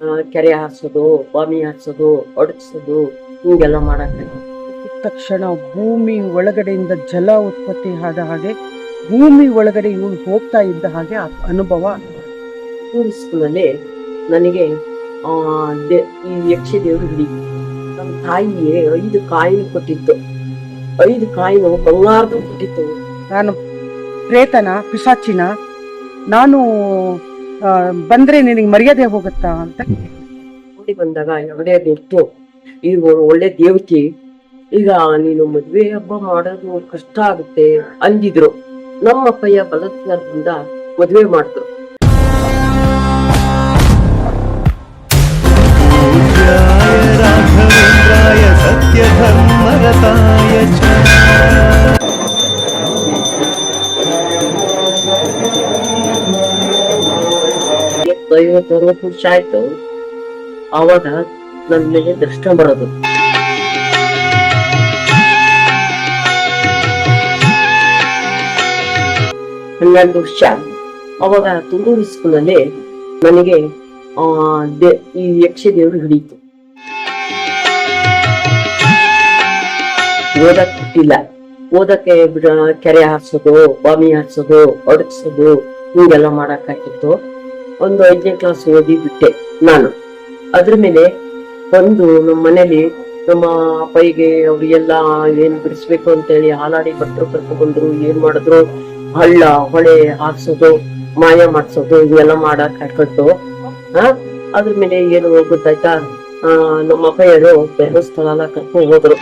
ಕೆರೆ ಹಾಸೋದು ಬಾಮಿ ಹಾಸೋದು ಒಡಗಿಸೋದು ಹಿಂಗೆಲ್ಲ ಮಾಡಕ್ಕೆ ತಕ್ಷಣ ಭೂಮಿ ಒಳಗಡೆಯಿಂದ ಜಲ ಉತ್ಪತ್ತಿ ಆದ ಹಾಗೆ ಭೂಮಿ ಒಳಗಡೆ ಇವನು ಹೋಗ್ತಾ ಇದ್ದ ಹಾಗೆ ಆ ಅನುಭವ ಸ್ಕೂಲ್ ಸ್ಕೂಲಲ್ಲಿ ನನಗೆ ಈ ಯಕ್ಷ ದೇವರು ನಮ್ಮ ತಾಯಿಗೆ ಐದು ಕಾಯಿನ ಕೊಟ್ಟಿತ್ತು. ಐದು ಕಾಯಿನು ಬಂಗಾರದ ಕೊಟ್ಟಿತ್ತು. ನಾನು ಪ್ರೇತನ ಪಿಶಾಚಿನ ನಾನು ಬಂದ್ರೆ ನಿನಗೆ ಮರ್ಯಾದೆ ಹೋಗುತ್ತಾ ಅಂತ? ನೋಡಿ ಬಂದಾಗ ಯಾವುದೇ ನೆಟ್ಟು ಈಗ ಒಳ್ಳೆ ದೇವತೆ ಈಗ ನೀನು ಮದುವೆ ಹಬ್ಬ ಮಾಡೋದು ಕಷ್ಟ ಆಗುತ್ತೆ ಅಂದಿದ್ರು. ನಮ್ಮ ಅಪ್ಪಯ್ಯ ಮದ್ವೆ ಮಾಡಿದ್ರು. ಸತ್ಯ ಧರ್ಮರತಾಯ ಐವತ್ತು ಅರವತ್ತು ಆವಾಗ ನನ್ನ ಮೇಲೆ ದೃಷ್ಟ ಬರೋದು. ಹನ್ನೆರಡು ವರ್ಷ ಅವಾಗ ತುಂಗೂರು ಸ್ಕೂಲಲ್ಲಿ ನನಗೆ ಈ ಯಕ್ಷ ದೇವರು ಹಿಡಿಯಿತು. ಓದಕ್ ಬಿಟ್ಟಿಲ್ಲ ಓದಕ್ಕೆ ಬಿಡ, ಕೆರೆ ಹಾರಿಸೋದು ಬಾಮಿ ಹಾರಿಸೋದು ಒಡಗಿಸೋದು ಹಿಂಗೆಲ್ಲ ಮಾಡಕ್ ಹಾಕಿತ್ತು ಒಂದು ಐದನೇ ಕ್ಲಾಸ್ ಓದಿ ಬಿಟ್ಟೆ ನಾನು. ಅದ್ರ ಮೇಲೆ ಬಂದು ನಮ್ಮ ಮನೇಲಿ ನಮ್ಮ ಅಪ್ಪಯ್ಯಗೆ ಅವ್ರಿಗೆಲ್ಲ ಏನ್ ಬಿಡಿಸ್ಬೇಕು ಅಂತೇಳಿ ಹಾಲಾಡಿ ಭಟ್ರು ಕರ್ಕೊಂಡ್ಬಂದ್ರು, ಏನ್ ಮಾಡಿದ್ರು, ಹಳ್ಳ, ಹೊಳೆ ಹಾಕ್ಸೋದು, ಮಾಯ ಮಾಡ್ಸೋದು, ಇವೆಲ್ಲ ಮಾಡಕ್ ಹಾಕೊಟ್ಟು ಆ ಅದ್ರ ಮೇಲೆ ಏನು ಗೊತ್ತಾಯ್ತಾ? ಆ, ನಮ್ಮ ಅಪ್ಪಯ್ಯರು ಸ್ಥಳ ಎಲ್ಲ ಕರ್ಕೊಂಡು ಹೋದ್ರು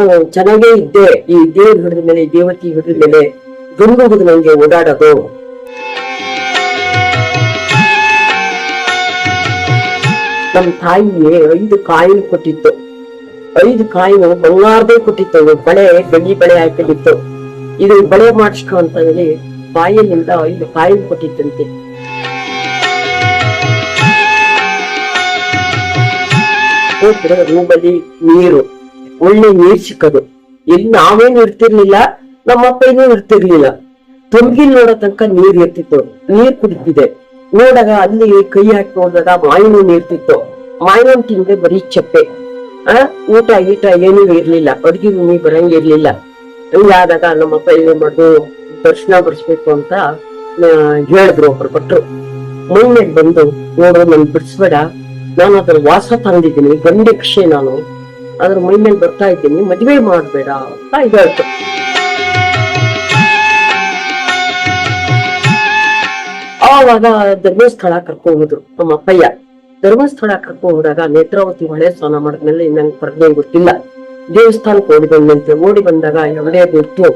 ನಾನು ಚೆನ್ನಾಗೇ ಇದ್ದೆ. ಈ ದೇವ್ರ ಹಿಡಿದ ಮೇಲೆ ದೇವತಿ ಹಿಡಿದ ಮೇಲೆ ಗಂಡು ನನಗೆ ನಂಗೆ ಓಡಾಡೋದು. ನಮ್ಮ ತಾಯಿಗೆ ಐದು ಕಾಯಿನ ಕೊಟ್ಟಿತ್ತು. ಐದು ಕಾಯಿನು ಬಂಗಾರದೇ ಕೊಟ್ಟಿತ್ತು. ಬಳೆ, ಬೆಳ್ಳಿ ಬಳೆ ಹಾಕೊಂಡಿತ್ತು ಇದು ಬಳೆ ಮಾಡಿಸ್ಕೊ ಅಂತ ಹೇಳಿ ಬಾಯಿನಿಂದ ಐದು ಕಾಯಿನ ಕೊಟ್ಟಿತ್ತಂತೆ. ಹೋದ್ರೆ ರೂಮಲ್ಲಿ ನೀರು. ಒಳ್ಳೆ ನೀರ್ ಸಿಕ್ಕದು ಇಲ್ಲಿ ನಾವೇನು ಇರ್ತಿರ್ಲಿಲ್ಲ, ನಮ್ಮ ಅಪ್ಪನೂ ಇರ್ತಿರ್ಲಿಲ್ಲ. ತೊಂಗಿಲ್ ನೋಡೋ ತನಕ ನೀರ್ ಇರ್ತಿತ್ತು ನೀರ್ ಕುಡಿತಿದೆ ನೋಡಾಗ ಅಲ್ಲಿ ಕೈ ಹಾಕಿ ನೋಡಿದಾಗ ಮಾಯಿನೂ ನೀರ್ತಿತ್ತು ಮಾಯಿನ ತಿಂದ್ರೆ ಬರೀ ಚಪ್ಪೆ. ಆ, ಊಟ ಈಟ ಏನೂ ಇರ್ಲಿಲ್ಲ. ಅಡ್ಗೆ ಭೂಮಿ ಬರಂಗಿರ್ಲಿಲ್ಲ ಹಂಗಾದಾಗ ನಮ್ಮ ಅಪ್ಪ ಏನ್ ಮಾಡುದು, ದರ್ಶನ ಬರ್ಸ್ಬೇಕು ಅಂತ ಹೇಳಿದ್ರು ಒಬ್ರು ಭಟ್ರು. ಮೈ ಮೇಲೆ ಬಂದು ನೋಡು ನನ್ ಬಿಡಿಸ್ಬೇಡ. ನಾನು ಅದ್ರ ವಾಸ ತಂದಿದ್ದೀನಿ. ಗಂಡಕ್ಷೆ ನಾನು. ಅದ್ರ ಮೈ ಮೇಲೆ ಬರ್ತಾ ಇದ್ದೀನಿ, ಮದ್ವೆ ಮಾಡ್ಬೇಡ ಅಂತ ಇದಾಯ್ತು ಆವಾಗ ಧರ್ಮಸ್ಥಳ ಕರ್ಕೊ ಹೋದ್ರು ನಮ್ಮ ಅಪ್ಪಯ್ಯ. ಧರ್ಮಸ್ಥಳ ಕರ್ಕೊಂಡು ಹೋದಾಗ ನೇತ್ರಾವತಿ ಹೊಳೆ ಸ್ನಾನ ಮಾಡಿದ್ಮೇಲೆ ನಂಗೆ ಪ್ರಜ್ಞೆ ಗೊತ್ತಿಲ್ಲ. ದೇವಸ್ಥಾನಕ್ಕೆ ಓಡಿ ಬಂದಂತೆ ಓಡಿ ಬಂದಾಗ ಎವಡೇ ಗೊತ್ತು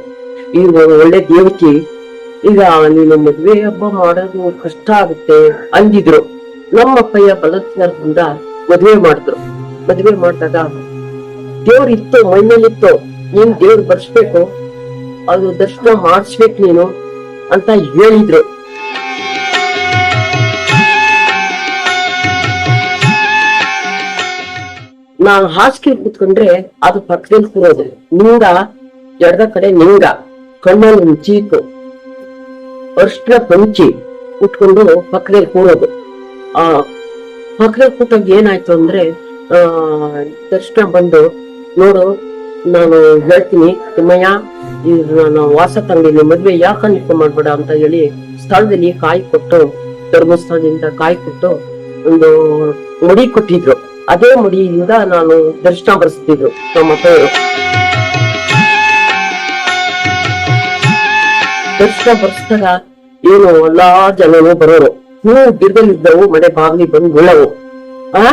ಈಗ ಒಳ್ಳೆ ದೇವಕಿ. ಈಗ ನೀನು ಮದ್ವೆ ಹಬ್ಬ ಮಾಡೋದು ಕಷ್ಟ ಆಗುತ್ತೆ ಅಂದಿದ್ರು. ನಮ್ಮ ಅಪ್ಪಯ್ಯ ಬಲತ್ಕಾರದಿಂದ ಮದ್ವೆ ಮಾಡಿದ್ರು. ಮದ್ವೆ ಮಾಡಿದಾಗ ದೇವ್ರ ಇತ್ತು ಮೈ ಮೇಲಿತ್ತು ನೀನ್ ದೇವ್ರ ಬರ್ಸ್ಬೇಕು. ಅದು ದರ್ಶನ ಮಾಡಿಸ್ಬೇಕು ನೀನು ಅಂತ ಹೇಳಿದ್ರು. ನಾನು ಹಾಸಿಗೆ ಕುತ್ಕೊಂಡ್ರೆ ಅದು ಪಕ್ಕದಲ್ಲಿ ಕೂರೋದು. ನಿಂಗ, ಎಡದ ಕಡೆ ನಿಂಗ. ಕಣ್ಣಲ್ಲಿ ಚೀಕು. ಅರ್ಶನ ಪಂಚಿ ಉಟ್ಕೊಂಡು ಪಕ್ಕದಲ್ಲಿ ಕೂರೋದು. ಆ, ಪಕ್ಕದಲ್ಲಿ ಕೂತಾಗ ಏನಾಯ್ತು ಅಂದ್ರೆ, ಆ, ದರ್ಶನ ಬಂದು ನೋಡು, ನಾನು ಹೇಳ್ತೀನಿ, ತಿಮ್ಮಯ್ಯ ಇದು ನಾನು ವಾಸ ತಂದಿನಿ ಮದ್ವೆ ಯಾಕೆ ನಿಪ್ಪ ಮಾಡ್ಬೇಡ ಅಂತ ಹೇಳಿ ಸ್ಥಳದಲ್ಲಿ ಕಾಯಿ ಕೊಟ್ಟು, ಧರ್ಮಸ್ಥಳದಿಂದ ಕಾಯಿ ಕೊಟ್ಟು ಒಂದು ಮುಡಿ ಕೊಟ್ಟಿದ್ರು. ಅದೇ ಮುಡಿಯಿಂದ ನಾನು ದರ್ಶನ ಬರೆಸ್ತಿದ್ರು ನಮ್ಮ ಅಪ್ಪವರು ದರ್ಶನ ಬರ್ಸಿದಾಗ ಏನು, ಎಲ್ಲಾ ಜನನು ಬರೋರು. ಹೂ ಗಿಡದಲ್ಲಿದ್ದವು ಮನೆ ಬಾಗಿಲಿ ಬಂದು ಬೀಳವು ಆ?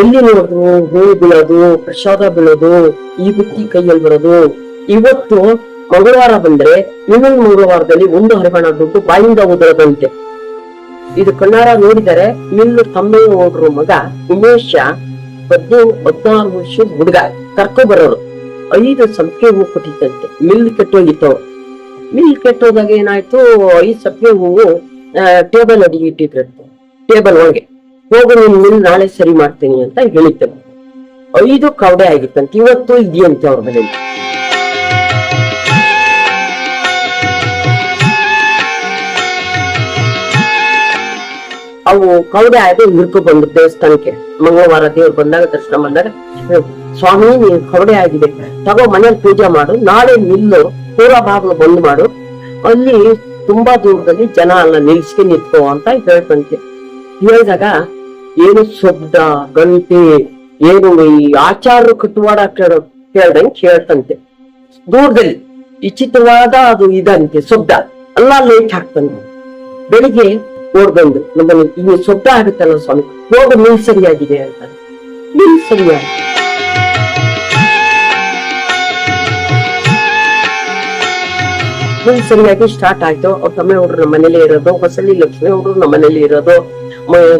ಎಲ್ಲಿ ನೋಡಿದ್ರು ಹೂ ಬೀಳೋದು, ಪ್ರಸಾದ ಬೀಳೋದು, ಈ ಬುತ್ತಿ ಕೈಯಲ್ಲಿ ಬರೋದು? ಇವತ್ತು ಮಂಗಳವಾರ ಬಂದ್ರೆ ಇನ್ನೊಂದು ಮಂಗಳವಾರದಲ್ಲಿ ಒಂದು ಹರಿಹಣ ದುಡ್ಡು ಬಾಯಿಂದ ಉದರದಂತೆ ಇದು ಕಣ್ಣಾರ ನೋಡಿದರೆ ಮಿಲ್ ತಮ್ಮೆ ಓಡ್ರು ಮಗ ಉಮೇಶ ಹದಿನೈದು ಹದಿನಾರು ವರ್ಷದ ಹುಡುಗ, ಕರ್ಕೊ ಬರೋರು. ಐದು ಸಂಪಿಗೆ ಹೂವು ಕೊಟ್ಟಿತ್ತಂತೆ ಮಿಲ್ ಕೆಟ್ಟೋಗಿತ್ತು ಮಿಲ್ ಕೆಟ್ಟೋದಾಗ ಏನಾಯ್ತು, ಐದು ಸಂಪಿಗೆ ಹೂವು ಟೇಬಲ್ ಅಡಿಗೆ ಇಟ್ಟಿದ್ರಂತೆ ಟೇಬಲ್ ಒಳಗೆ. ಹೋಗು ನಿಮ್ಮ ನಾಳೆ ಸರಿ ಮಾಡ್ತೀನಿ ಅಂತ ಹೇಳಿದ್ದೆ. ಐದು ಕವಡೆ ಆಗಿತ್ತಂತ ಇವತ್ತು ಇದೆಯಂತೆ ಅವ್ರ ಮನೇಲಿ. ಅವು ಕವಡೆ ಆಯ್ತು ಹಿಡ್ಕೊ ಬಂದ್ರು ದೇವಸ್ಥಾನಕ್ಕೆ. ಮಂಗಳವಾರ ದೇವ್ರು ಬಂದಾಗ ದರ್ಶನ ಬಂದಾಗ ಸ್ವಾಮಿ, ನೀನ್ ಕವಡೆ ಆಗಿದೆ. ತಗೋ ಮನೇಲಿ ಪೂಜೆ ಮಾಡು. ನಾಳೆ ನಿಲ್ಲು, ಪೂರ್ವ ಭಾಗಲು ಬಂದ್ ಮಾಡು. ಅಲ್ಲಿ ತುಂಬಾ ದೂರದಲ್ಲಿ ಜನ ಅಲ್ಲ ನಿಲ್ಸ್ಕೆ ನಿಂತ್ಕೋ ಅಂತ ಹೇಳ್ತಂತೆ. ಹೇಳಿದಾಗ ಏನು ಶಬ್ದ, ಗಂಟೆ, ಏನು ಈ ಆಚಾರ ಕಟ್ಟುವಾಡ ಕೇಳೋ ಕೇಳ್ದಂಗೆ ಕೇಳ್ತಂತೆ. ದೂರದಲ್ಲಿ ವಿಚಿತ್ರವಾದ ಅದು ಇದಂತೆ ಶಬ್ದ. ಎಲ್ಲ ಲೇಟ್ ಹಾಕ್ತಂತೆ ಬೆಳಿಗ್ಗೆ ಓಡ್ಬಂದು ನಮ್ಮಲ್ಲಿ ಈ ಶಬ್ದ ಆಗುತ್ತಲ್ಲ ಸ್ವಾಮಿ? ಹೋಗ ನಿಲ್ ಸರಿಯಾಗಿದೆ ಅಂತ. ನಿಲ್ ಸರಿಯಾಗಿ ನಿಲ್ ಸರಿಯಾಗಿ ಸ್ಟಾರ್ಟ್ ಆಯ್ತು. ಅವ್ರ ತಮ್ಮ ಹುಡ್ರು ನಮ್ಮ ಮನೇಲಿ ಇರೋದು ಹೊಸಲಿ ಲಕ್ಷ್ಮಿ ಹುಡ್ರು ನಮ್ಮ ಮನೇಲಿ ಇರೋದು.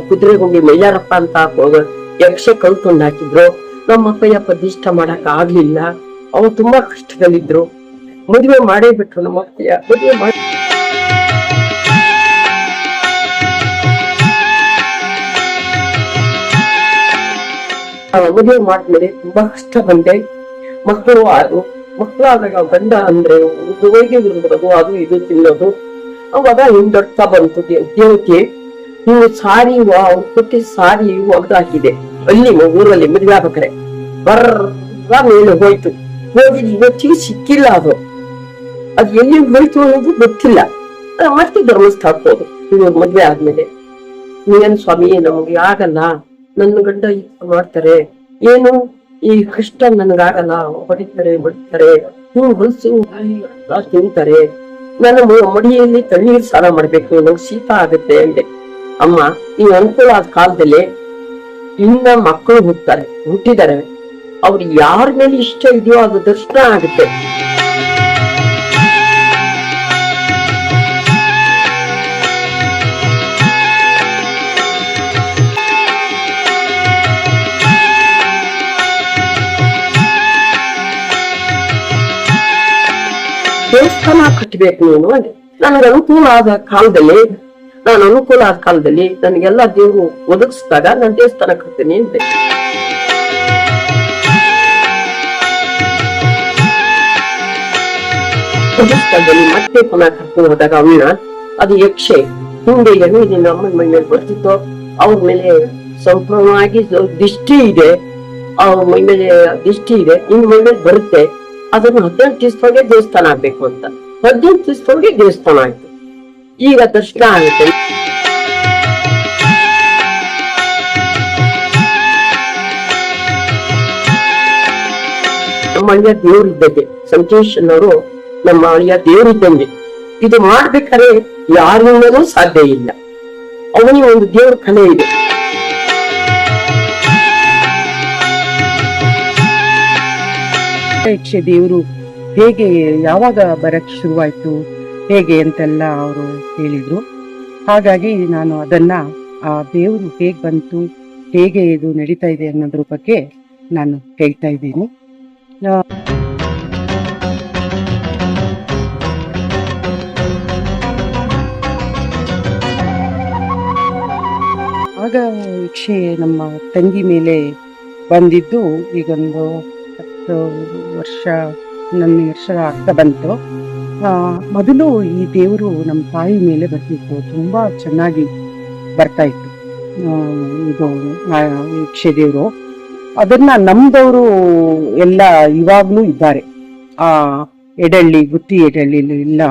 ಕುದುರೆಗುಂಡಿ ಮೈಲಾರಪ್ಪ ಅಂತ ಯಕ್ಷ ಯಕ್ಷ ಕಲ್ತ್ಕೊಂಡ್ ಹಾಕಿದ್ರು. ನಮ್ಮ ಅಪ್ಪಯ್ಯ ಪ್ರತಿಷ್ಠ ಮಾಡಕ್ ಆಗ್ಲಿಲ್ಲ. ಅವ್ರು ತುಂಬಾ ಕಷ್ಟದಲ್ಲಿದ್ರು. ಮದುವೆ ಮಾಡೇ ಬಿಟ್ರು ನಮ್ಮ ಅಪ್ಪಯ್ಯ. ಮದುವೆ ಮಾಡಿ ಮದುವೆ ಮಾಡಿದ್ಮೇಲೆ ತುಂಬಾ ಕಷ್ಟ ಬಂದೆ. ಮಕ್ಕಳು ಆದ್ರು ಮಕ್ಕಳಾದಾಗ ಗಂಡ ಅಂದ್ರೆ ಹೋಗಿ ಬಿಡೋದು ಅದು ಇದು ತಿನ್ನೋದು. ಅವಾಗ ಹಿಂದೊಡ್ತಾ ಬಂತು ದೇ- ದೇವತೆ ನೀವು ಸಾರಿ ಹುಟ್ಟಿ ಸಾರಿ ಒಗ್ದಾಕಿದೆ ಅಲ್ಲಿ ಊರಲ್ಲಿ ಮದುವೆ ಆಗ್ಬೇಕಾರೆ ಬರ್ರ ಮೇಲೆ ಹೋಯ್ತು. ಹೋಗಿ ಇವತ್ತಿಗೆ ಸಿಕ್ಕಿಲ್ಲ ಅದು. ಅದು ಎಲ್ಲಿ ಹೋಯ್ತು ಅನ್ನೋದು ಗೊತ್ತಿಲ್ಲ. ಮತ್ತೆ ಧರ್ಮಸ್ಥಳಕ್ಕೆ ಹೋದು ಇವ್ರ ಮದ್ವೆ ಆದ್ಮೇಲೆ. ನೀನ್ ಸ್ವಾಮಿ, ನಮ್ಗೆ ಆಗಲ್ಲ. ನನ್ನ ಗಂಡ ಮಾಡ್ತಾರೆ. ಏನು? ಈ ಕಷ್ಟ ನನಗಾಗಲ್ಲ. ಹೊಡಿತಾರೆ ಹೊಡಿತಾರೆ. ಹ್ಮ್ ಹೊಲಸು ತಿಂತಾರೆ. ನನ್ನ ಮ- ಮಡಿಯಲ್ಲಿ ತಣ್ಣೀರ್ ಸ್ನಾನ ಮಾಡ್ಬೇಕು. ನಂಗೆ ಶೀತ ಆಗುತ್ತೆ ಅಂದೆ. ಅಮ್ಮ, ಈ ಅನುಕೂಲ ಕಾಲದಲ್ಲಿ ಇನ್ನ ಮಕ್ಕಳು ಹುಟ್ತಾರೆ, ಹುಟ್ಟಿದ್ದಾರೆ. ಅವ್ರು ಯಾರ ಮೇಲೆ ಇಷ್ಟ ಇದೆಯೋ ಅದು ದರ್ಶನ ಆಗುತ್ತೆ. ದೇವಸ್ಥಾನ ಕಟ್ಟಬೇಕು ನೀನು ಅಂದೆ ನನಗೆ ಅನುಕೂಲ ಆದ ಕಾಲದಲ್ಲಿ ನಾನು ಅನುಕೂಲ ಆದ ಕಾಲದಲ್ಲಿ ನನಗೆಲ್ಲ ದೇವರು ಒದಗಿಸಿದಾಗ ನಾನು ದೇವಸ್ಥಾನ ಕಟ್ತೀನಿ ಅಂತ ದೇವಸ್ಥಾನದಲ್ಲಿ ಮತ್ತೆ ಪುನಃ ಕರ್ಕೊಂಡು ಹೋದಾಗ ಅವನ, ಅದು ಯಕ್ಷೆ, ಹಿಂದೆ ನಿನ್ನ ಅಮ್ಮನ ಮೈ ಮೇಲೆ ಬರ್ತಿತ್ತು. ಅವ್ರ ಮೇಲೆ ಸಂಪೂರ್ಣವಾಗಿ ದಿಷ್ಟಿ ಇದೆ. ಅವ್ರ ಮೈ ಮೇಲೆ ದಿಷ್ಟಿ ಇದೆ. ಇನ್ ಮೈ ಮೇಲೆ ಬರುತ್ತೆ. ಅದನ್ನ ಹದಿನೆಂಟು ದಿವಸದೊಳಗೆ ದೇವಸ್ಥಾನ ಆಗ್ಬೇಕು ಅಂತ. ಹದಿನೆಂಟು ದಿವಸದೊಳಗೆ ದೇವಸ್ಥಾನ ಆಯ್ತು. ಈಗ ದರ್ಶನ ಆಗುತ್ತೆ ನಮ್ಮ ಅಳಿಯ ದೇವರಿದ್ದಂಗೆ ಸಂತೋಷ್ ಅನ್ನೋರು ನಮ್ಮ ಅಳಿಯ ದೇವರಿದ್ದಂಗೆ ಇದು ಮಾಡ್ಬೇಕಾದ್ರೆ ಯಾರಿಂದಲೂ ಸಾಧ್ಯ ಇಲ್ಲ. ಅವನಿಗೆ ಒಂದು ದೇವ್ರ ಕಲೆ ಇದೆ. ದೇವರು ಹೇಗೆ ಯಾವಾಗ ಬರಕ್ ಶುರುವಾಯ್ತು? ಹೇಗೆ ಅಂತೆಲ್ಲ ಅವರು ಹೇಳಿದರು. ಹಾಗಾಗಿ ನಾನು ಅದನ್ನ, ಆ ದೇವರು ಹೇಗೆ ಬಂತು, ಹೇಗೆ ಇದು ನಡೀತಾ ಇದೆ ಅನ್ನೋದ್ರ ಬಗ್ಗೆ ನಾನು ಹೇಳ್ತಾ ಇದ್ದೀನಿ. ಆಗ ಯಕ್ಷೆ ನಮ್ಮ ತಂಗಿ ಮೇಲೆ ಬಂದಿದ್ದು ಈಗೊಂದು ಹತ್ತು ವರ್ಷ ನನ್ನ ವರ್ಷ ಆಗ್ತಾ ಬಂತು. ಮೊದಲು ಈ ದೇವರು ನಮ್ಮ ತಾಯಿ ಮೇಲೆ ಬರ್ತಿತ್ತು. ತುಂಬಾ ಚೆನ್ನಾಗಿ ಬರ್ತಾ ಇತ್ತು. ಇದು ಯಕ್ಷೆ ದೇವರು. ಅದನ್ನ ನಮ್ದವರು ಎಲ್ಲ ಇವಾಗ್ಲೂ ಇದ್ದಾರೆ. ಆ ಎಡಳ್ಳಿ ಗುತ್ತಿ ಎಡಳ್ಳಿ ಇಲ್ಲ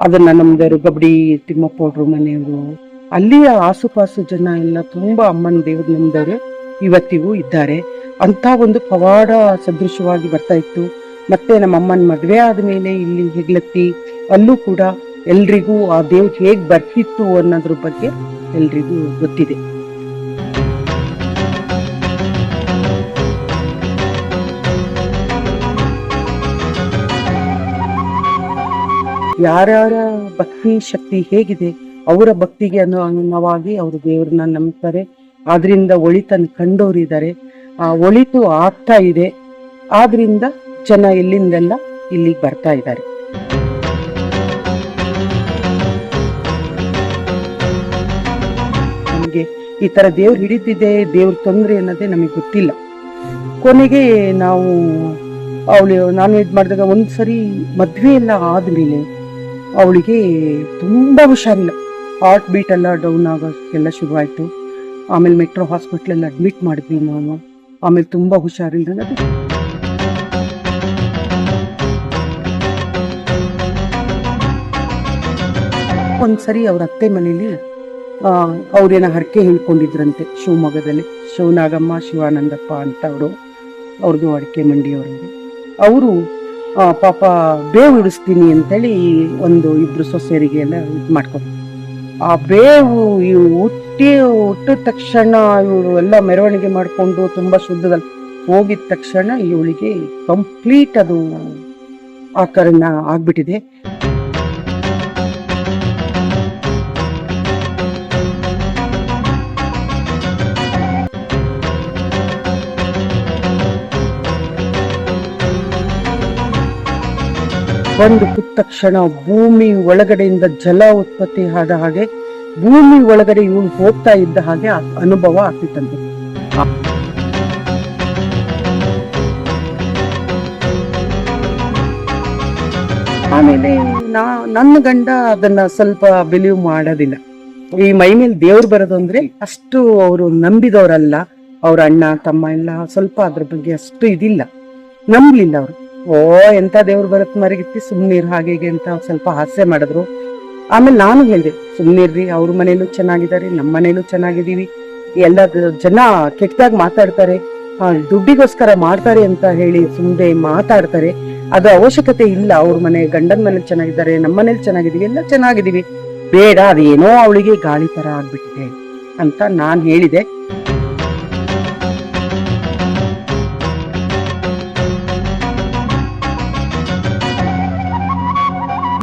ಅದನ್ನ ನಮ್ದವರು ಗಬಡಿ, ತಿಮ್ಮಪ್ಪವ್ರು ಮನೆಯವರು ಅಲ್ಲಿಯ ಆಸುಪಾಸು ಜನ ಎಲ್ಲ ತುಂಬಾ ಅಮ್ಮನ ದೇವರು ನಮ್ದವ್ರು ಇವತ್ತಿಗೂ ಇದ್ದಾರೆ. ಅಂತ ಒಂದು ಪವಾಡ ಸದೃಶವಾಗಿ ಬರ್ತಾ ಇತ್ತು. ಮತ್ತೆ ನಮ್ಮ ಅಮ್ಮನ ಮದುವೆ ಆದ್ಮೇಲೆ ಇಲ್ಲಿ ಹೆಗ್ಲತ್ತಿ, ಅಲ್ಲೂ ಕೂಡ ಎಲ್ರಿಗೂ ಆ ದೇವ್ ಹೇಗ್ ಬರ್ತಿತ್ತು ಅನ್ನೋದ್ರ ಬಗ್ಗೆ ಎಲ್ರಿಗೂ ಗೊತ್ತಿದೆ. ಯಾರ್ಯಾರ ಭಕ್ತಿ ಶಕ್ತಿ ಹೇಗಿದೆ, ಅವರ ಭಕ್ತಿಗೆ ಅನು ಅನುಗುಣವಾಗಿ ಅವರು ದೇವ್ರನ್ನ ನಂಬ್ತಾರೆ. ಆದ್ರಿಂದ ಒಳಿತನ್ನು ಕಂಡವರಿದ್ದಾರೆ. ಆ, ಒಳಿತು ಆಗ್ತಾ ಇದೆ. ಆದ್ರಿಂದ ಜನ ಎಲ್ಲಿಂದೆಲ್ಲ ಇಲ್ಲಿಗೆ ಬರ್ತಾ ಇದ್ದಾರೆ. ನಮಗೆ ಈ ತರ ದೇವ್ರು ಹಿಡಿತಿದೆ, ದೇವ್ರ ತೊಂದರೆ ಅನ್ನೋದೇ ನಮಗೆ ಗೊತ್ತಿಲ್ಲ. ಕೊನೆಗೆ ನಾವು ಅವಳು, ನಾನ್ ವೆಜ್ ಮಾಡಿದಾಗ ಒಂದ್ಸರಿ ಮದ್ವೆ ಎಲ್ಲ ಆದ್ಮೇಲೆ ಅವಳಿಗೆ ತುಂಬಾ ಹುಷಾರಿಲ್ಲ. ಹಾರ್ಟ್ ಬೀಟ್ ಎಲ್ಲ ಡೌನ್ ಆಗೋಕ್ಕೆಲ್ಲ ಶುರುವಾಯಿತು. ಆಮೇಲೆ ಮೆಟ್ರೋ ಹಾಸ್ಪಿಟ್ಲಲ್ಲಿ ಅಡ್ಮಿಟ್ ಮಾಡಿದ್ವಿ ನಾವು. ಆಮೇಲೆ ತುಂಬ ಹುಷಾರಿಲ್ದಂಗೆ ಒಂದ್ಸರಿ ಅವ್ರ ಅತ್ತೆ ಮನೇಲಿ ಅವ್ರೇನ ಹರಕೆ ಹೇಳ್ಕೊಂಡಿದ್ರಂತೆ ಶಿವಮೊಗ್ಗದಲ್ಲಿ. ಶಿವನಾಗಮ್ಮ, ಶಿವಾನಂದಪ್ಪ ಅಂತ ಅವರು ಅವ್ರದ್ದು ಅಡಿಕೆ ಮಂಡಿಯವರಿಗೆ ಅವರು ಪಾಪ ಬೇವು ಇಡಿಸ್ತೀನಿ ಅಂತೇಳಿ ಒಂದು ಇಬ್ರು ಸೊಸೆಯರಿಗೆ ಎಲ್ಲ ಇದು ಮಾಡ್ಕೊಂಡು ಆ ಬೇವು ಇವು ಹುಟ್ಟಿ, ಹುಟ್ಟಿದ ತಕ್ಷಣ ಇವಳು ಎಲ್ಲ ಮೆರವಣಿಗೆ ಮಾಡಿಕೊಂಡು ತುಂಬ ಶುದ್ಧದಲ್ಲಿ ಹೋಗಿದ ತಕ್ಷಣ ಇವಳಿಗೆ ಕಂಪ್ಲೀಟ್ ಅದು ಆಕರಣ ಆಗ್ಬಿಟ್ಟಿದೆ. ಒಂದು ಕುತ್ತ ತಕ್ಷಣ ಭೂಮಿ ಒಳಗಡೆಯಿಂದ ಜಲ ಉತ್ಪತ್ತಿ ಆದ ಹಾಗೆ, ಭೂಮಿ ಒಳಗಡೆ ಇವನು ಹೋಗ್ತಾ ಇದ್ದ ಹಾಗೆ ಅನುಭವ ಆಗ್ತಿತ್ತಂತೆ. ಆಮೇಲೆ ನಾ, ನನ್ನ ಗಂಡ ಅದನ್ನ ಸ್ವಲ್ಪ ಬಿಲೀವ್ ಮಾಡೋದಿಲ್ಲ. ಈ ಮೈ ಮೇಲೆ ದೇವ್ರು ಬರೋದು ಅಂದ್ರೆ ಅಷ್ಟು ಅವರು ನಂಬಿದವರಲ್ಲ. ಅವ್ರ ಅಣ್ಣ, ತಮ್ಮ ಎಲ್ಲ ಸ್ವಲ್ಪ ಅದ್ರ ಬಗ್ಗೆ ಅಷ್ಟು ಇದಿಲ್ಲ. ನಂಬ್ಲಿಲ್ಲ ಅವರು. ಓ, ಎಂತ ದೇವ್ರು ಬರತ್ ಮರಗಿತ್ತಿ ಸುಮ್ನೀರ್ ಹಾಗೆ ಹೀಗೆ ಅಂತ ಸ್ವಲ್ಪ ಹಾಸ್ಯ ಮಾಡಿದ್ರು. ಆಮೇಲೆ ನಾನು ಹೇಳಿದೆ ಸುಮ್ನಿರ್ರಿ ಅವ್ರ ಮನೇಲೂ ಚೆನ್ನಾಗಿದ್ದಾರೆ ನಮ್ಮ ಮನೇಲೂ ಚೆನ್ನಾಗಿದೀವಿ. ಎಲ್ಲ ಜನ ಕೆಟ್ಟದಾಗ ಮಾತಾಡ್ತಾರೆ ದುಡ್ಡಿಗೋಸ್ಕರ ಮಾಡ್ತಾರೆ ಅಂತ ಹೇಳಿ ಸುಮ್ಮನೆ ಮಾತಾಡ್ತಾರೆ. ಅದು ಅವಶ್ಯಕತೆ ಇಲ್ಲ, ಅವ್ರ ಮನೆ, ಗಂಡನ ಮನೇಲಿ ಚೆನ್ನಾಗಿದ್ದಾರೆ ನಮ್ಮ ಮನೇಲಿ ಚೆನ್ನಾಗಿದೀವಿ, ಎಲ್ಲ ಚೆನ್ನಾಗಿದೀವಿ. ಬೇಡ, ಅದೇನೋ ಅವಳಿಗೆ ಗಾಳಿ ತರ ಆಗ್ಬಿಟ್ಟಿದೆ ಅಂತ ನಾನ್ ಹೇಳಿದೆ.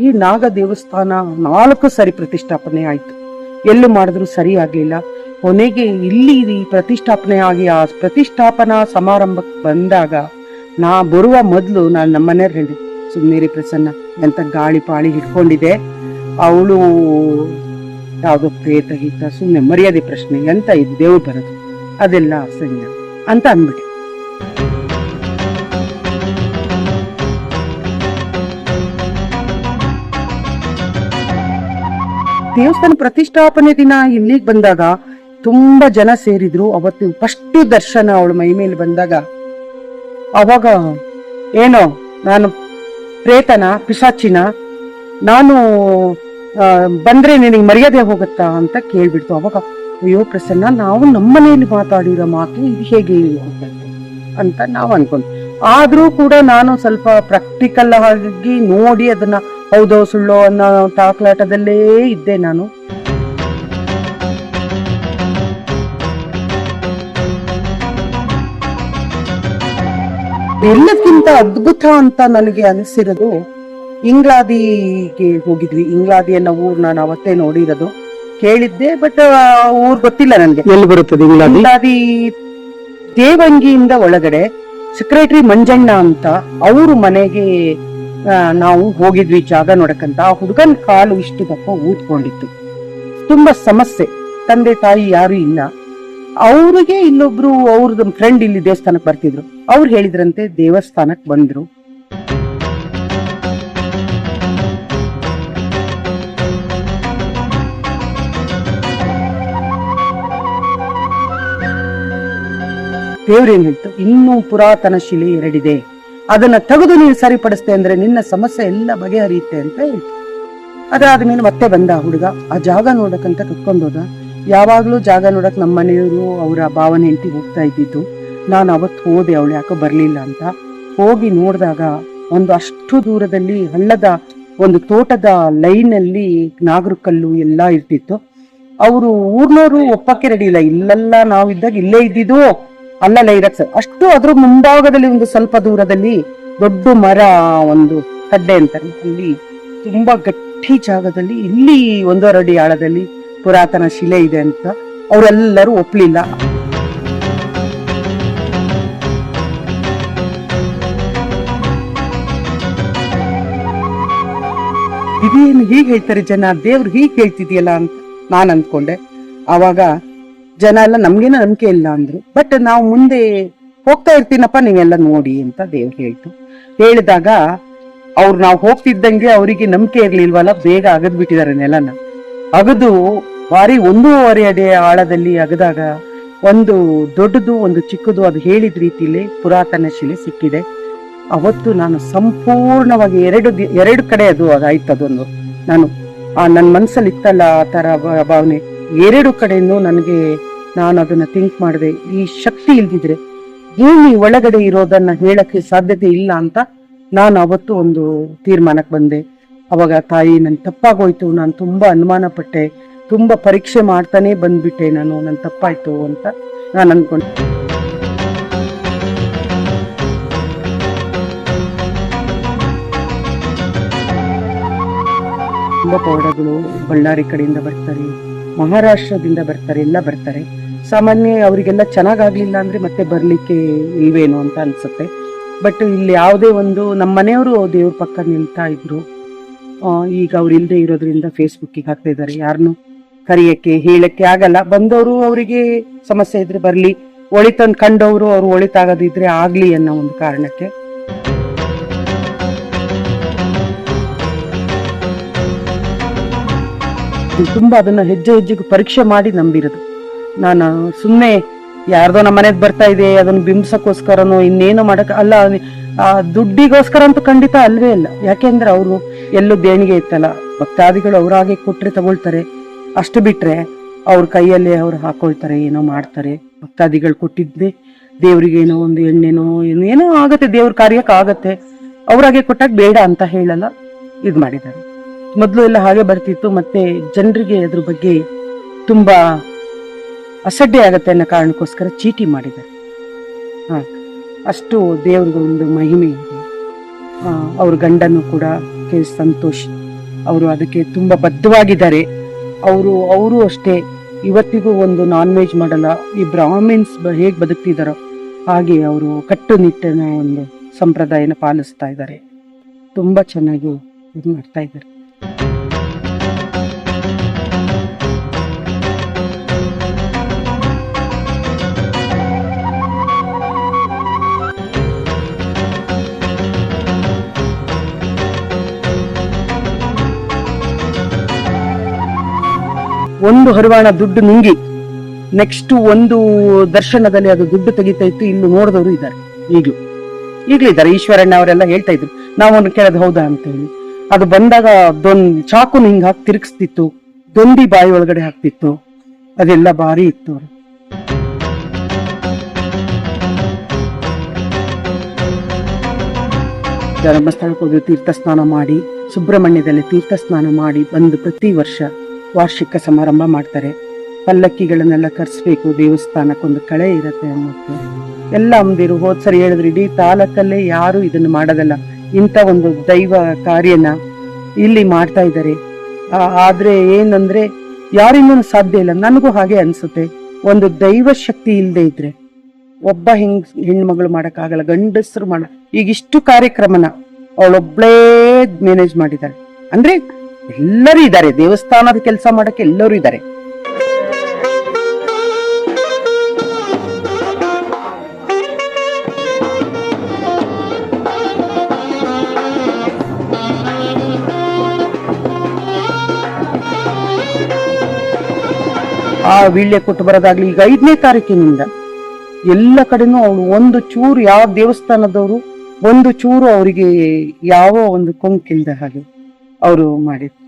ಈ ನಾಗ ದೇವಸ್ಥಾನ ನಾಲ್ಕು ಸರಿ ಪ್ರತಿಷ್ಠಾಪನೆ ಆಯ್ತು. ಎಲ್ಲೂ ಮಾಡಿದ್ರು ಸರಿ ಆಗ್ಲಿಲ್ಲ. ಕೊನೆಗೆ ಇಲ್ಲಿ ಪ್ರತಿಷ್ಠಾಪನೆ ಆಗಿ ಆ ಪ್ರತಿಷ್ಠಾಪನಾ ಸಮಾರಂಭಕ್ಕೆ ಬಂದಾಗ ನಾ ಬರುವ ಮೊದಲು ನಾನು ನಮ್ಮನೆಯವ್ರು ಹೇಳಿ ಸುಮ್ಮನೆ ಪ್ರಸನ್ನ, ಎಂತ ಗಾಳಿ ಪಾಳಿ ಹಿಡ್ಕೊಂಡಿದೆ. ಅವಳು ಯಾವುದೋ ಪ್ರೇತ, ಗೀತ ಸುಮ್ಮನೆ ಮರ್ಯಾದೆ ಪ್ರಶ್ನೆ, ಎಂತ ಇದು ದೇವ್ರು ಬರೋದು? ಅದೆಲ್ಲ ಅಸಹ್ಯ ಅಂತ ಅಂದ್ಬಿಟ್ಟೆ. ದೇವಸ್ಥಾನ ಪ್ರತಿಷ್ಠಾಪನೆ ದಿನ ಇಲ್ಲಿಗೆ ಬಂದಾಗ ತುಂಬಾ ಜನ ಸೇರಿದ್ರು. ಅವತ್ತು ಫಸ್ಟ್ ದರ್ಶನ ಅವಳು ಮೈ ಮೇಲೆ ಬಂದಾಗ. ಅವಾಗ ಏನೋ ನಾನು ಪ್ರೇತನ, ಪಿಶಾಚಿನ, ನಾನು ಬಂದ್ರೆ ನಿನಗೆ ಮರ್ಯಾದೆ ಹೋಗುತ್ತಾ ಅಂತ ಕೇಳ್ಬಿಡ್ತು. ಅವಾಗ ಅಯ್ಯೋ ಪ್ರಸನ್ನ, ನಾವು ನಮ್ಮನೆಯಲ್ಲಿ ಮಾತಾಡಿರೋ ಮಾತು ಇದು ಹೇಗೆ ಅಂತ ನಾವು ಅನ್ಕೊಂಡ್ ಆದ್ರೂ ಕೂಡ ನಾನು ಸ್ವಲ್ಪ ಪ್ರಾಕ್ಟಿಕಲ್ ಆಗಿ ನೋಡಿ ಅದನ್ನ ಹೌದೋ ಸುಳ್ಳೋ ಅನ್ನೋ ತಾಕ್ಲಾಟದಲ್ಲೇ ಇದ್ದೆ ನಾನು. ಎಲ್ಲಕ್ಕಿಂತ ಅದ್ಭುತ ಅಂತ ನನಗೆ ಅನಿಸಿರೋದು ಇಂಗ್ಲಾದಿಗೆ ಹೋಗಿದ್ವಿ. ಇಂಗ್ಲಾದಿ ಅನ್ನೋ ಊರ್ ನಾನು ಅವತ್ತೇ ನೋಡಿರೋದು. ಕೇಳಿದ್ದೆ ಬಟ್ ಊರ್ ಗೊತ್ತಿಲ್ಲ ನನಗೆ. ಎಲ್ಲಿ ಬರುತ್ತದೆ ಇಂಗ್ಲಾದಿ? ಇಂಗ್ಲಾದಿ ದೇವಂಗಿಯಿಂದ ಒಳಗಡೆ ಸೆಕ್ರೆಟರಿ ಮಂಜಣ್ಣ ಅಂತ ಅವರು ಮನೆಗೆ ನಾವು ಹೋಗಿದ್ವಿ ಜಾಗ ನೋಡಕ್ಕಂತ. ಆ ಹುಡುಗನ್ ಕಾಲು ಇಷ್ಟು ದಪ್ಪ ಊದ್ಕೊಂಡಿತ್ತು. ತುಂಬಾ ಸಮಸ್ಯೆ. ತಂದೆ ತಾಯಿ ಯಾರು ಇಲ್ಲ. ಅವ್ರಿಗೆ ಇನ್ನೊಬ್ರು ಅವ್ರದ್ದು ಫ್ರೆಂಡ್ ಇಲ್ಲಿ ದೇವಸ್ಥಾನಕ್ಕೆ ಬರ್ತಿದ್ರು. ಅವ್ರು ಹೇಳಿದ್ರಂತೆ ದೇವಸ್ಥಾನಕ್ ಬಂದ್ರು. ದೇವ್ರೇನ್ ಹೇಳ್ತು? ಇನ್ನೂ ಪುರಾತನ ಶಿಲೆ ಎರಡಿದೆ. ಅದನ್ನ ತೆಗೆದು ನೀನು ಸರಿಪಡಿಸ್ತೆ ಅಂದ್ರೆ ನಿನ್ನ ಸಮಸ್ಯೆ ಎಲ್ಲ ಬಗೆಹರಿಯುತ್ತೆ ಅಂತ ಹೇಳ್ತು. ಅದಾದ್ಮೇಲೆ ಮತ್ತೆ ಬಂದ ಹುಡುಗ, ಆ ಜಾಗ ನೋಡಕ್ಕಂತ ಕರ್ಕೊಂಡೋದ ಯಾವಾಗ್ಲೂ ಜಾಗ ನೋಡಕ್ ನಮ್ಮ ಮನೆಯವರು ಅವರ ಭಾವನೆ ಹೆಂಡತಿ ಹೋಗ್ತಾ ಇದ್ದಿದ್ದು, ನಾನು ಅವತ್ತು ಹೋದೆ, ಅವಳು ಯಾಕೋ ಬರ್ಲಿಲ್ಲ ಅಂತ. ಹೋಗಿ ನೋಡಿದಾಗ ಒಂದು ಅಷ್ಟು ದೂರದಲ್ಲಿ ಹಳ್ಳದ ಒಂದು ತೋಟದ ಲೈನ್ ಅಲ್ಲಿ ನಾಗರಕಲ್ಲು ಎಲ್ಲ ಇರ್ತಿತ್ತು. ಅವರು ಊರ್ನವರು ಒಪ್ಪಕ್ಕೆ ರೆಡಿ ಇಲ್ಲ. ಇಲ್ಲೆಲ್ಲ ನಾವಿದ್ದಾಗ ಇಲ್ಲೇ ಇದ್ದಿದ್ದು. ಅಲ್ಲಲ್ಲ ಲೈರಕ್ಸ್, ಅಷ್ಟು ಅದ್ರ ಮುಂಭಾಗದಲ್ಲಿ ಒಂದು ಸ್ವಲ್ಪ ದೂರದಲ್ಲಿ ದೊಡ್ಡ ಮರ, ಒಂದು ಕಡ್ಡೆ ಅಂತಾರೆ. ಅಲ್ಲಿ ತುಂಬಾ ಗಟ್ಟಿ ಜಾಗದಲ್ಲಿ, ಇಲ್ಲಿ ಒಂದೂವರೆ ಅಡಿ ಆಳದಲ್ಲಿ ಪುರಾತನ ಶಿಲೆ ಇದೆ ಅಂತ ಅವರೆಲ್ಲರೂ ಒಪ್ಲಿಲ್ಲ. ಇದೇನು ಹೀಗೆ ಹೇಳ್ತಾರೆ ಜನ? ದೇವ್ರು ಹೀಗೆ ಹೇಳ್ತಿದ್ಯಲ್ಲ ಅಂತ ನಾನು ಅಂದ್ಕೊಂಡೆ. ಆವಾಗ ಜನ ಎಲ್ಲ ನಮ್ಗೇನ ನಂಬಿಕೆ ಇಲ್ಲ ಅಂದ್ರು. ಬಟ್ ನಾವು ಮುಂದೆ ಹೋಗ್ತಾ ಇರ್ತೀನಪ್ಪ, ನೀವೆಲ್ಲ ನೋಡಿ ಅಂತ ದೇವ್ರು ಹೇಳ್ತು. ಹೇಳಿದಾಗ ಅವ್ರು ನಾವು ಹೋಗ್ತಿದ್ದಂಗೆ ಅವರಿಗೆ ನಂಬಿಕೆ ಇರ್ಲಿಲ್ವಲ್ಲ, ಬೇಗ ಅಗದ್ ಬಿಟ್ಟಿದ್ದಾರೆ ನೆಲನ. ಅಗದು ಭಾರಿ ಒಂದೂವರೆ ಅಡಿ ಆಳದಲ್ಲಿ ಅಗದಾಗ ಒಂದು ದೊಡ್ಡದು, ಒಂದು ಚಿಕ್ಕದು ಅದು ಹೇಳಿದ ರೀತಿಯಲ್ಲಿ ಪುರಾತನ ಶಿಲೆ ಸಿಕ್ಕಿದೆ. ಅವತ್ತು ನಾನು ಸಂಪೂರ್ಣವಾಗಿ ಎರಡು ಎರಡು ಕಡೆ ಅದು ಅದಾಯ್ತು ಅದೊಂದು ನಾನು ಆ ನನ್ನ ಮನಸ್ಸಲ್ಲಿ ಇತ್ತಲ್ಲ ಆ ಥರ ಭಾವನೆ. ಎರಡು ಕಡೆಯೂ ನನಗೆ ನಾನು ಅದನ್ನ ಥಿಂಕ್ ಮಾಡಿದೆ. ಈ ಶಕ್ತಿ ಇಲ್ದಿದ್ರೆ ಭೂಮಿ ಒಳಗಡೆ ಇರೋದನ್ನ ಹೇಳಕ್ಕೆ ಸಾಧ್ಯತೆ ಇಲ್ಲ ಅಂತ ನಾನು ಅವತ್ತು ಒಂದು ತೀರ್ಮಾನಕ್ಕೆ ಬಂದೆ. ಅವಾಗ ತಾಯಿ ನನ್ನ ತಪ್ಪಾಗೋಯ್ತು, ನಾನು ತುಂಬ ಅನುಮಾನ ಪಟ್ಟೆ ತುಂಬ ಪರೀಕ್ಷೆ ಮಾಡ್ತಾನೆ ಬಂದ್ಬಿಟ್ಟೆ ನಾನು ನನ್ನ ತಪ್ಪಾಯ್ತು ಅಂತ ನಾನು ಅನ್ಕೊಂಡೆ. ತುಂಬ ಬಳ್ಳಾರಿ ಕಡೆಯಿಂದ ಬರ್ತಾರೆ. ಮಹಾರಾಷ್ಟ್ರದಿಂದ ಬರ್ತಾರೆ ಎಲ್ಲ ಬರ್ತಾರೆ. ಸಾಮಾನ್ಯ ಅವರಿಗೆಲ್ಲ ಚೆನ್ನಾಗಾಗ್ಲಿಲ್ಲ ಅಂದ್ರೆ ಮತ್ತೆ ಬರಲಿಕ್ಕೆ ಇಲ್ವೇನೋ ಅಂತ ಅನ್ಸುತ್ತೆ. ಬಟ್ ಇಲ್ಲಿ ಯಾವುದೇ ಒಂದು ನಮ್ಮ ಮನೆಯವರು ದೇವ್ರ ಪಕ್ಕ ನಿಲ್ತಾ ಇದ್ರು. ಈಗ ಅವ್ರು ಇಲ್ಲದೆ ಇರೋದ್ರಿಂದ ಫೇಸ್ಬುಕ್ಕಿಗೆ ಹಾಕ್ತಾ ಇದ್ದಾರೆ ಯಾರನ್ನು ಕರಿಯಕ್ಕೆ, ಹೇಳಕ್ಕೆ ಆಗಲ್ಲ. ಬಂದವರು ಅವರಿಗೆ ಸಮಸ್ಯೆ ಇದ್ರೆ ಬರಲಿ. ಒಳಿತನ್, ಕಂಡವರು ಅವರು ಒಳಿತಾಗದಿದ್ರೆ ಆಗಲಿ ಅನ್ನೋ ಒಂದು ಕಾರಣಕ್ಕೆ. ತುಂಬಾ ಅದನ್ನ ಹೆಜ್ಜೆ ಹೆಜ್ಜೆಗೂ ಪರೀಕ್ಷೆ ಮಾಡಿ ನಂಬಿರೋದು. ನಾನು ಸುಮ್ಮನೆ ಯಾರ್ದೋ ನಮ್ಮ ಮನೆಗೆ ಬರ್ತಾ ಇದೆ, ಅದನ್ನ ಬಿಂಬಿಸೋಕ್ಕೋಸ್ಕರನೋ, ಇನ್ನೇನೋ ಮಾಡಕ್ ಅಲ್ಲ ಆ ದುಡ್ಡಿಗೋಸ್ಕರ ಅಂತೂ ಖಂಡಿತ ಅಲ್ವೇ ಅಲ್ಲ ಯಾಕೆಂದ್ರೆ ಅವರು ಎಲ್ಲೂ ದೇಣಿಗೆ ಇತ್ತಲ್ಲ. ಭಕ್ತಾದಿಗಳು ಅವರಾಗೆ ಕೊಟ್ಟರೆ ತಗೊಳ್ತಾರೆ. ಅಷ್ಟು ಬಿಟ್ರೆ ಅವ್ರ ಕೈಯಲ್ಲೇ ಅವ್ರು ಹಾಕೊಳ್ತಾರೆ, ಏನೋ ಮಾಡ್ತಾರೆ. ಭಕ್ತಾದಿಗಳು ಕೊಟ್ಟಿದ್ದೆ, ದೇವ್ರಿಗೆ ಏನೋ ಒಂದು ಎಣ್ಣೆನೋ, ಏನೋ ಏನೋ ಆಗತ್ತೆ, ದೇವ್ರ ಕಾರ್ಯಕ್ಕೆ ಆಗುತ್ತೆ. ಅವ್ರಾಗೆ ಕೊಟ್ಟಾಗ ಬೇಡ ಅಂತ ಹೇಳಲ್ಲ. ಇದು ಮಾಡಿದ್ದಾರೆ. ಮೊದಲು ಎಲ್ಲ ಹಾಗೆ ಬರ್ತಿತ್ತು, ಮತ್ತೆ ಜನರಿಗೆ ಅದ್ರ ಬಗ್ಗೆ ತುಂಬಾ ಅಸಡ್ಡೆ ಆಗತ್ತೆ ಅನ್ನೋ ಕಾರಣಕ್ಕೋಸ್ಕರ ಚೀಟಿ ಮಾಡಿದ್ದಾರೆ. ಹಾ, ಅಷ್ಟು ದೇವ್ರಿಗೆ ಒಂದು ಮಹಿಮೆ ಇದೆ. ಅವ್ರ ಗಂಡನು ಕೂಡ ಕೆ ಸಂತೋಷ್ ಅವರು ಅದಕ್ಕೆ ತುಂಬಾ ಬದ್ಧವಾಗಿದ್ದಾರೆ. ಅವರು ಅವರು ಅಷ್ಟೇ, ಇವತ್ತಿಗೂ ಒಂದು ನಾನ್ ವೆಜ್ ಮಾಡಲ್ಲ, ಈ ಬ್ರಾಹ್ಮಿನ್ಸ್ ಹೇಗೆ ಬದುಕ್ತಿದ್ದಾರೋ ಹಾಗೆ ಅವರು ಕಟ್ಟುನಿಟ್ಟಿನ ಒಂದು ಸಂಪ್ರದಾಯನ ಪಾಲಿಸ್ತಾ ಇದ್ದಾರೆ. ತುಂಬ ಚೆನ್ನಾಗಿ ಇದು ಮಾಡ್ತಾ ಇದ್ದಾರೆ. ಒಂದು ಹರಿವಾಣ ದುಡ್ಡು ನುಂಗಿ ನೆಕ್ಸ್ಟ್ ಒಂದು ದರ್ಶನದಲ್ಲಿ ಅದು ದುಡ್ಡು ತೆಗಿತಾ ಇತ್ತು, ಇಲ್ಲಿ ನೋಡಿದವರು ಇದ್ದಾರೆ. ಈಗಲೂ. ಈಗಲೂ ಇದ್ದಾರೆ. ಈಶ್ವರಣ್ಣ ಅವರೆಲ್ಲ ಹೇಳ್ತಾ ಇದ್ರು ನಾವು ಕೇಳೋದು ಹೌದಾ? ಅಂತ ಹೇಳಿ. ಅದು ಬಂದಾಗ ದೊನ್, ಚಾಕುನ ಹಿಂಗ್ ಹಾಕಿ ತಿರುಗಿಸ್ತಿತ್ತು ದೊಂದಿ ಬಾಯಿ ಒಳಗಡೆ ಹಾಕ್ತಿತ್ತು. ಅದೆಲ್ಲ ಭಾರಿ ಇತ್ತು ಅವರು. ಧರ್ಮಸ್ಥಳಕ್ಕೆ ಹೋಗಿ ತೀರ್ಥ ಸ್ನಾನ ಮಾಡಿ, ಸುಬ್ರಹ್ಮಣ್ಯದಲ್ಲಿ ತೀರ್ಥ ಸ್ನಾನ ಮಾಡಿ ಬಂದು ಪ್ರತಿ ವರ್ಷ ವಾರ್ಷಿಕ ಸಮಾರಂಭ ಮಾಡ್ತಾರೆ. ಪಲ್ಲಕ್ಕಿಗಳನ್ನೆಲ್ಲ ಕರೆಸ್ಬೇಕು, ದೇವಸ್ಥಾನಕ್ಕೊಂದು ಕಳೆ ಇರತ್ತೆ ಅನ್ನೋದು ಎಲ್ಲ ಅಂಬಿರು ಹೋದ್ ಸರಿ ಹೇಳಿದ್ರು, ಇಡೀ ತಾಲೂಕಲ್ಲೇ ಯಾರು ಇದನ್ನು ಮಾಡೋದಲ್ಲ. ಇಂಥ ಒಂದು ದೈವ ಕಾರ್ಯನ ಇಲ್ಲಿ ಮಾಡ್ತಾ ಇದ್ದಾರೆ. ಆದರೆ ಏನಂದ್ರೆ ಯಾರಿಂದನೂ ಸಾಧ್ಯ ಇಲ್ಲ. ನನಗೂ ಹಾಗೆ ಅನ್ಸುತ್ತೆ. ಒಂದು ದೈವ ಶಕ್ತಿ ಇಲ್ಲದೆ ಇದ್ರೆ ಒಬ್ಬ ಹೆಂಗ್ ಹೆಣ್ಮಗಳು ಮಾಡಕ್ಕಾಗಲ್ಲ, ಗಂಡಸರು ಮಾಡ ಈಗ ಇಷ್ಟು ಕಾರ್ಯಕ್ರಮನ ಅವಳೊಬ್ಳೇ ಮ್ಯಾನೇಜ್ ಮಾಡಿದ್ದಾಳೆ ಅಂದ್ರೆ ಎಲ್ಲರೂ ಇದ್ದಾರೆ. ದೇವಸ್ಥಾನದ ಕೆಲಸ ಮಾಡಕ್ಕೆ ಎಲ್ಲರೂ ಇದ್ದಾರೆ. ಆ ವೀಳ್ಯ ಕೊಟ್ಟು ಬರೋದಾಗ್ಲಿ ಈಗ ಐದನೇ ತಾರೀಕಿನಿಂದ ಎಲ್ಲ ಕಡೆನೂ ಅವಳು ಒಂದು ಚೂರು ಯಾವ ದೇವಸ್ಥಾನದವರು, ಒಂದು ಚೂರು ಅವರಿಗೆ ಯಾವ ಒಂದು ಕೊಂಕಿಲ್ದ ಹಾಗೆ. ಅವರು ಮಾಡಿದ್ರು.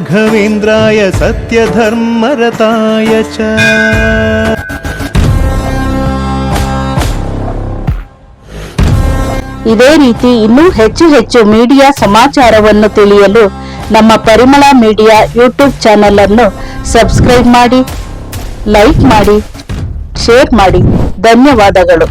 राघवेन्द्राय सत्यधर्मरताय च ಇದೇ ರೀತಿ ಇನ್ನೂ ಹೆಚ್ಚು ಹೆಚ್ಚು ಮೀಡಿಯಾ ಸಮಾಚಾರವನ್ನು ತಿಳಿಯಲು ನಮ್ಮ ಪರಿಮಳ ಮೀಡಿಯಾ ಯೂಟ್ಯೂಬ್ ಚಾನೆಲ್ ಅನ್ನು ಸಬ್ಸ್ಕ್ರೈಬ್ ಮಾಡಿ ಲೈಕ್ ಮಾಡಿ ಶೇರ್ ಮಾಡಿ ಧನ್ಯವಾದಗಳು